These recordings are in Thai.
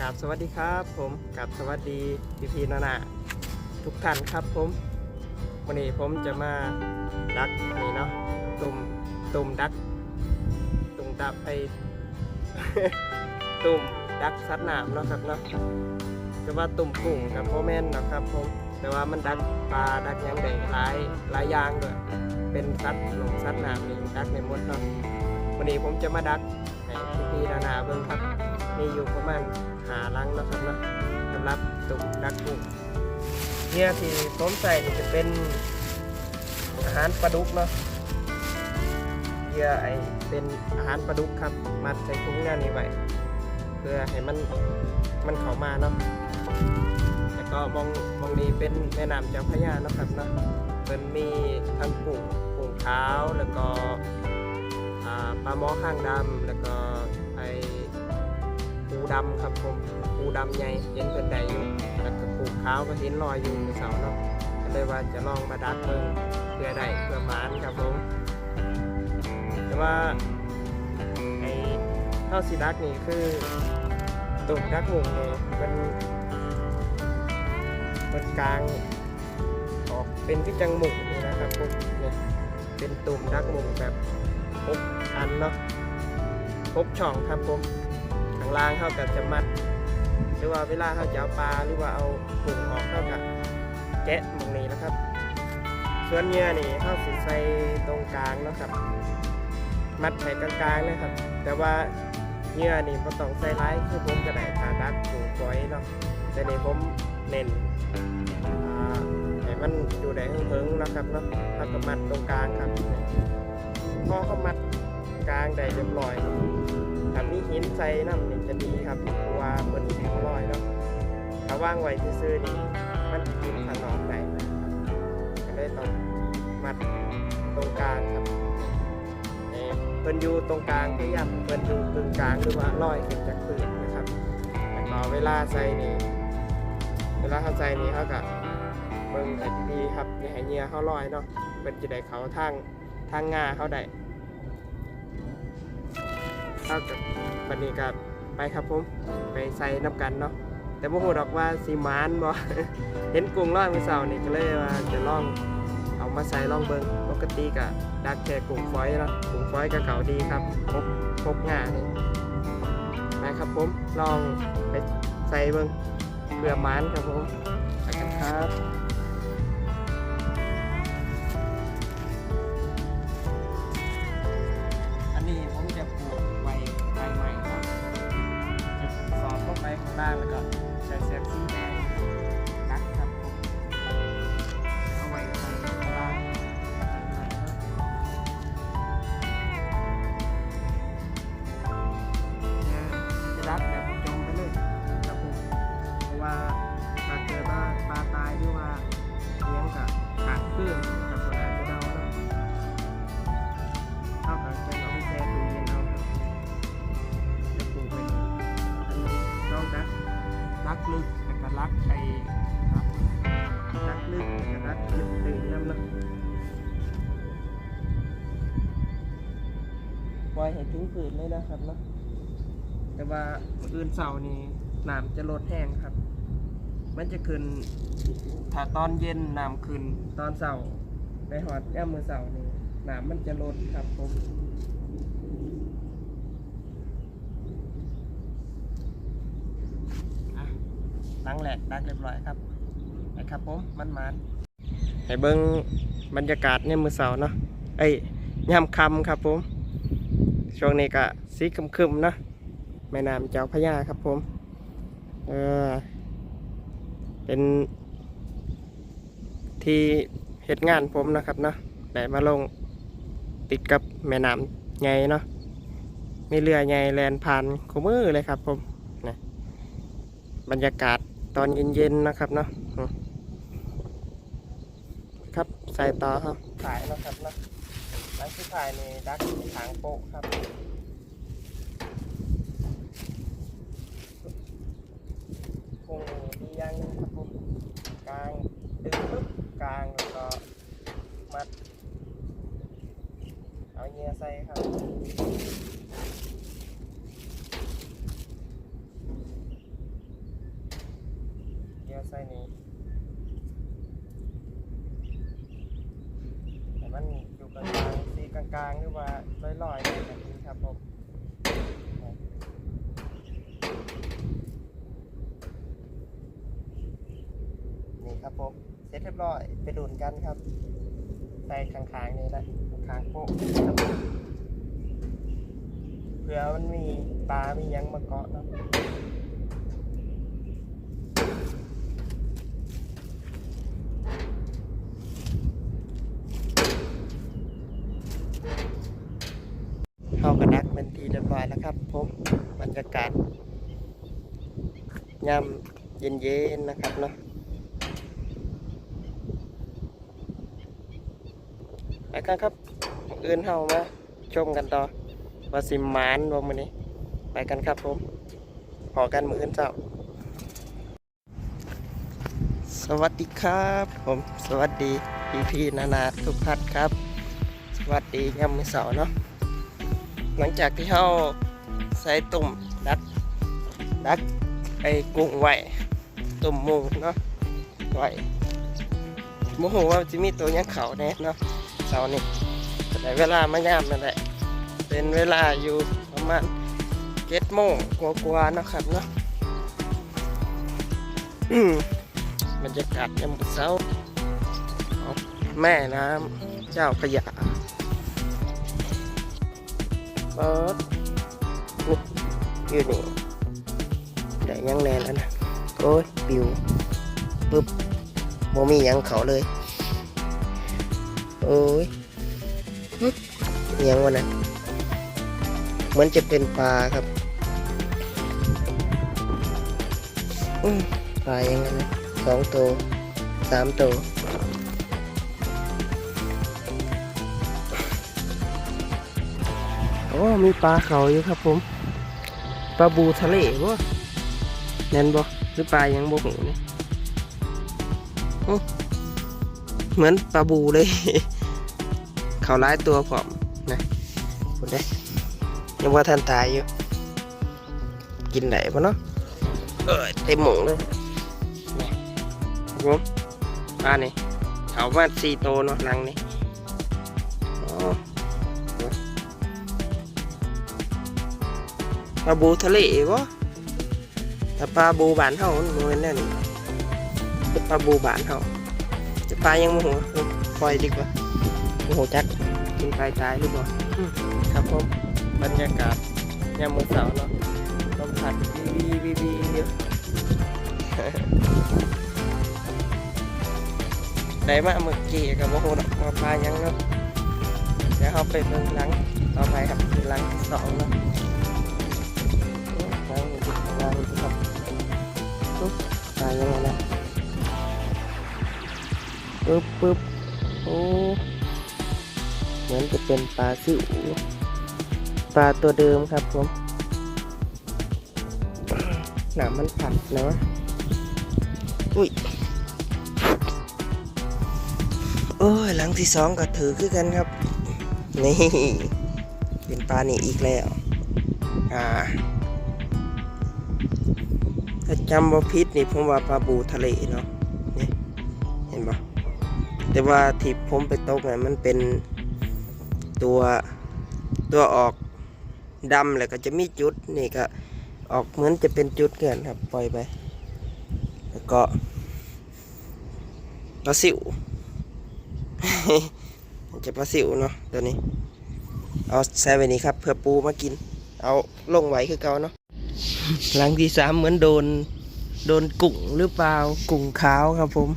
กราบสวัสดีครับ ผมกราบสวัสดีพี่พีนานาทุกท่านครับผมวันนี้ผมจะมาดักนี่เนาะตุ่มตุ่มดัก ตุ่มดักไปตุ่มดักสัตว์น้ำเนาะครับเนาะจะว่าตุ่มกุ้งกับโมแมนเนาะครับผมแต่ว่ามันดักปลาดักยังได้หลายหลายอย่างด้วยเป็นสัตว์หลงสัตว์น้ำนี่ดักในมดเนาะวันนี้ผมจะมาดักให้พี่พีนานาเบิ่งครับ มีอยู่ประมาณหาลังนะครับนะสำหรับตุ่มดักกุ้งเนี่ยที่ผมใส่นี่จะเป็นอาหารปลาดุกเนาะเหยื่อไอเป็นอาหารปลาดุกครับ มัดใส่ถุงงานนี้ไว้เพื่อให้มันมันเข้ามาเนาะแล้วก็มองมองนี้เป็นแม่น้ำเจ้าพระยาเนาะครับเนาะเป็นมีทั้งกุ้งกุ้งขาวแล้วก็ปลาหมอข้างดำแล้วก็ไอ ดำครับผมปูดำใหญ่เห็นเพิ่นได้อยู่แล้วก็ปูขาวก็เห็นลอยอยู่ในเสาเนาะก็เลยว่าจะลองมาดักเพิ่งเพื่อได้เพื่อหมานครับผมแต่ว่าไอ้เท่าสีดักนี่คือตุ่มดักหงนี่เป็นเป็นกลางออกเป็นที่จังหมุกนี่นะครับผมเนี่ยเป็นตุ่มดักหมุกแบบหกอันเนาะหกช่องครับผม ข้างล่างเขาก็จะมัด หรือว่าเวลาเขาจะเอาปลาหรือว่าเอาผงออกเขาก็แกะตรงนี้นะครับ ส่วนเหยื่อนี่เขาสิใส่ตรงกลางนะครับ มัดใส่กลางๆนะครับ แต่ว่าเหยื่อนี่ก็ต้องใส่ร้ายคือผมก็ได้ทาดักปูปล่อยเนาะแต่นี่ผมเน้นอ่าให้มันอยู่ได้เฮิงๆนะครับเนาะเขาก็มัดตรงกลางครับพอเขามัดกลางได้เรียบร้อยครับ ถ้ามีหินใส่น้ำนี่จะดีครับเพราะว่าบนหินลอยเนาะถ้าว่างไว้ซื่อๆนี่มันกินถนมได้นะครับก็เลยต้องมัดตรงกลางครับเอ่อเพิ่นอยู่ตรงกลางพยายามเพิ่นอยู่ตรงกลางหรือว่าลอยขึ้นจากพื้นนะครับแล้วก็เวลาใส่นี่เวลาเขาใส่นี่เขาก็เบิ่งให้ดีๆครับอย่าให้เหงื่อเขาลอยเนาะเพิ่นจะได้เขาทางทางงาเขาได้ เท่ากับบันนี้ก็ไปครับผมไปใส่น้ำกันเนาะแต่บ่ฮู้ดอกว่าสีมานบ่เห็นกุ้งลอยมื้อเช้านี่ก็เลยว่าจะลองเอามาใส่ลองเบิ่งปกติก็ดักแค่กุ้งฝอยเนาะกุ้งฝอยก็เก่าดีครับพบพบง่านี่ไปครับผมลองไปใส่เบิ่งเพื่อมานครับผมไปกันครับ ลึกแต่ก็รักไอ้รักรักลึกแต่ก็รักลึกตื่นน้ำนาะปล่อยให้ถึงฝืนเลยนะครับเนาะแต่ว่าคืนเสาร์นี้น้ำจะลดแห้งครับ มันจะขึ้นถ้าตอนเย็นน้ำขึ้นตอนเสาร์ไปหอดแก้มมือเสาร์นี่หนามมันจะลดครับผมอะ ล้างแหลกดักเรียบร้อยครับไปครับผมมันมันให้เบิ้งบรรยากาศเนี่ยมือเสาร์เนาะเอ้ยย่ำคำครับผมช่วงนี้ก็สีคึมๆเนาะแม่น้ำเจ้าพระยาครับผมเออเป็นที่เหตุงานผมนะครับเนาะได้มาลงติดกับแม่น้ำใหญ่เนาะมีเรือใหญ่แลนผ่านคู่มือเลยครับผมนะบรรยากาศ ตอนเย็นๆนะครับเนาะครับใส่ต่อครับถ่ายนะครับเนาะหลังที่ถ่ายในดักทางโป๊ะครับคงมีอย่างหนึงครับผมกลางดึงปึ๊บกลางแล้วก็มัดเอาเงียใส่ครับ ส่นี้แต่มันอยู่กลางๆสีกลางๆหรือว่าลอยๆแบบนี้ครับผมนี่ครับผมเสร็จเรียบร้อยไปดูนกันครับใส่ข้างๆนี่แหละข้างโป๊ะครับเผื่อมันมีปลา มียังมาเกาะเนาะ เข้ากระดักเป็นทีเรียบร้อยแล้วครับผมบรรยากาศยามเย็นๆนะครับเนาะไปกันครับอื่นเฮามาชมกันต่อว่าสิมานบ่มื้อนี้ ไปกันครับผมพอกันมืออื่นเจ้า สวัสดีครับผมสวัสดีพี่พี่นานาทุกท่านครับ สวัสดียามมือเสาเนาะหลังจากที่เขาใส่ตุ่ม ดักดักไอ้กุ้งไว้ตุ่มมุงเนาะไว้โมโหว่าจะมีตัวยังเขาแน่เนาะเสาร์นี้แต่เวลามายามนั่นแหละเป็นเวลาอยู่ประมาณเจ็ดโมงกว่าๆเนาะครับเนาะบรรยากาศยามเช้าเอาแม่น้ำเจ้าพระยาเปิด อยู่นี่ได้ยังแน่แล้วนะโอ้ยปิวปึ๊บโมมียังเขาเลยโอ้ยยังวะนะเหมือนจะเป็นปลาครับปลายังไงนะสองตัวสามตัวโอ้มีปลาเขาอยู่ครับผม ปลาบูทะเลบ่แน่นบ่หรือปลายังบ่หูนี่โอ้เหมือนปลาบูเลย เขาหลายตัวพร้อมนะคุณได้ยังว่าท่านตายอยู่ กินไหนปะเนาะเออเต็มหมงเลยนี่ครับผมปลานี่เขามาสี่ตัวเนาะหลังนี่ ปลาบูทะเลวะแต่ปลาบูบานเฮามันบ่แม่นแน่นี่เป็นปลาบูบานเฮาจะปลายังโมโหปล่อยดีกว่าโมโหจักกินปลายตายหรือเปล่าอืมครับผมบรรยากาศยามมื้อเช้าเนาะลมพัดวีวีวีอยู่ได้มาเมื่อกี้กับโมโหเนาะว่าปลายังเนาะเดี๋ยวเราไปเบิ่งหลังต่อไปครับคือหลังที่สองเนาะล้าง มือล้างมือครับปึ๊บตายยังไงนะปึ๊บปึ๊บโอ้เหมือนจะเป็นปลาซิวปลาตัวเดิมครับผมหนามมันผัดนะวะอุ้ยโอ้ยหลังที่สองก็ถือคือกันครับ นี่ เป็นปลานี่อีกแล้ว อ่า ถ้าจำว่าพิษนี่ผมว่าปลาบูทะเลเนาะนี่เห็นปะแต่ว่าที่ผมไปตกเนี่ยมันเป็นตัวตัวออกดำแล้วก็จะมีจุดนี่ก็ออกเหมือนจะเป็นจุดเกินครับปล่อยไป แล้วก็ปลาสิวจะปลาสิวเนาะตัวนี้ เอาใส่ไว้นี่ครับ เพื่อปูมากิน เอาลงไว้คือเก่าเนาะ หลังที่สามเหมือนโดน โดนกุ้งหรือเปล่า กุ้งขาวครับผม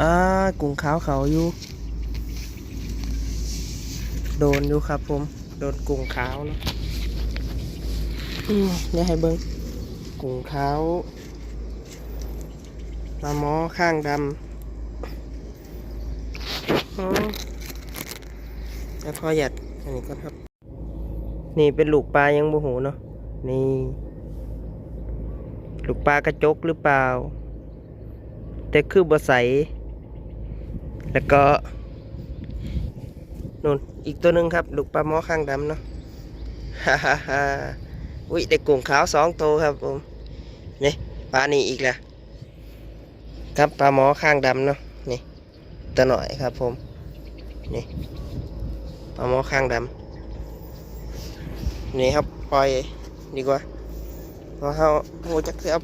อ่า กุ้งขาวเขาอยู่ โดนอยู่ครับผม โดนกุ้งขาวเนาะอืมเดี๋ยวให้เบิ้งกุ้งขาวปลาหมอข้างดำแล้วพอหยัดอันนี้ก็ครับ นี่เป็นลูกปลายังโมโหเนาะนี่ลูกปลากระจกหรือเปล่า แต่คือบะใส แล้วก็นู่นอีกตัวหนึ่งครับ ลูกปลาหม้อข้างดำเนาะฮ่าฮ่าฮ่าอุ้ยได้กุ้งขาวสองตัวครับผมนี่ปลานี่อีกแล้วครับปลาหม้อข้างดำเนาะนี่ตัวหน่อยครับผมนี่ปลาหม้อข้างดำ นี่ครับปล่อยดีกว่าเพราะเขาโหจักเสียบ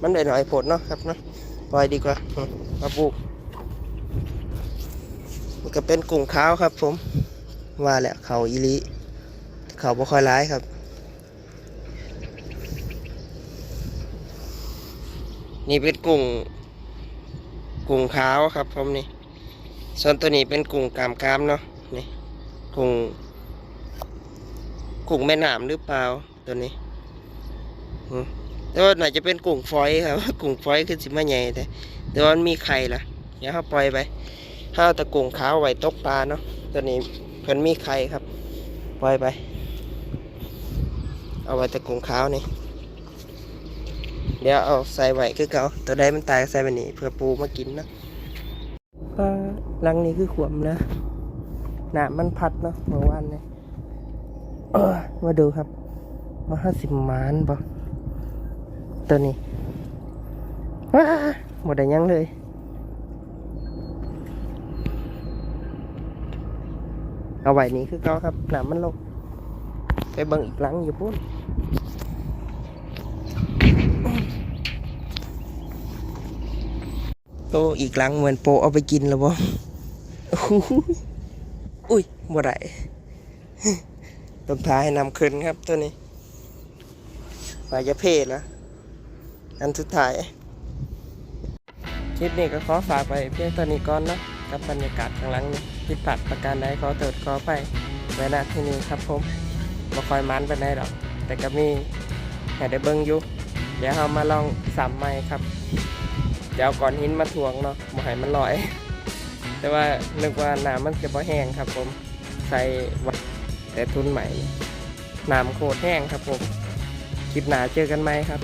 มันได้หน่อยผลเนาะครับเนาะปล่อยดีกว่าอืมปลาบุกมันก็เป็นกุ้งขาวครับ ผมว่าแหละเขาอีหลิเขาบ่ค่อยร้ายครับ นี่เป็นกุ้งกุ้งขาวครับ ผมนี่ส่วนตัวนี้เป็นกุ้งกามกามเนาะนี่กุ้ง กุ้งแม่น้ำหรือเปล่าตัวนี้แต่ว่าน่าจะเป็นกุ้งฝอยครับกุ้งฝอยคือสิมาใหญ่แต่แต่ว่ามันมีไข่ล่ะเดี๋ยวเขาปล่อยไปถ้าเอาตะกุ้งขาวไว้ตกปลาเนาะตัวนี้เพิ่นมีไข่ครับ ปล่อยไป เอาไว้ตะกุ้งขาวนี่เดี๋ยวเอาใส่ไว้คือเก่าตัวใดมันตายใส่ไปนี่เพื่อปูมากินนะปลาลังนี้คือขวมนะหนามันพัดเนาะเมื่อวานเนี่ย มาดูครับ มาห้าสิบมานปะตัวนี้ว้าหมดได้ยังเลยเอาไว้นี่คือเก่าครับหนามันลงไปเบิ่งอีกหลังอยู่พุ่นโตอีกหลังเหมือนโปเอาไปกินแล้วบ่อุ้ยบ่ได้ ต้องพาให้นำขึ้นครับตัวนี้ปลาจะเพศนะอันสุดท้าย คลิปนี้ก็ขอฝากไปเพียงตัวนี้ก่อนเนาะกับบรรยากาศข้างหลังนี้ผิดพลาดประการใดขอเติดขอไปไว้ณที่นี้ครับผมบ่คอยมันไปไหนหรอก แต่ก็มีให้ได้เบิ่งอยู่เดี๋ยวเรามาลองสามไม้ครับ เดี๋ยวเอาก่อนหินมาทวงเนาะบ่ให้มันลอย แต่ว่านึกว่าน้ำมันจะบ่แห้งครับผม ใส่ไว้ แต่ทุนใหม่น้ำโคตรแห้งครับผม คลิปหนาเจอกันไหมครับ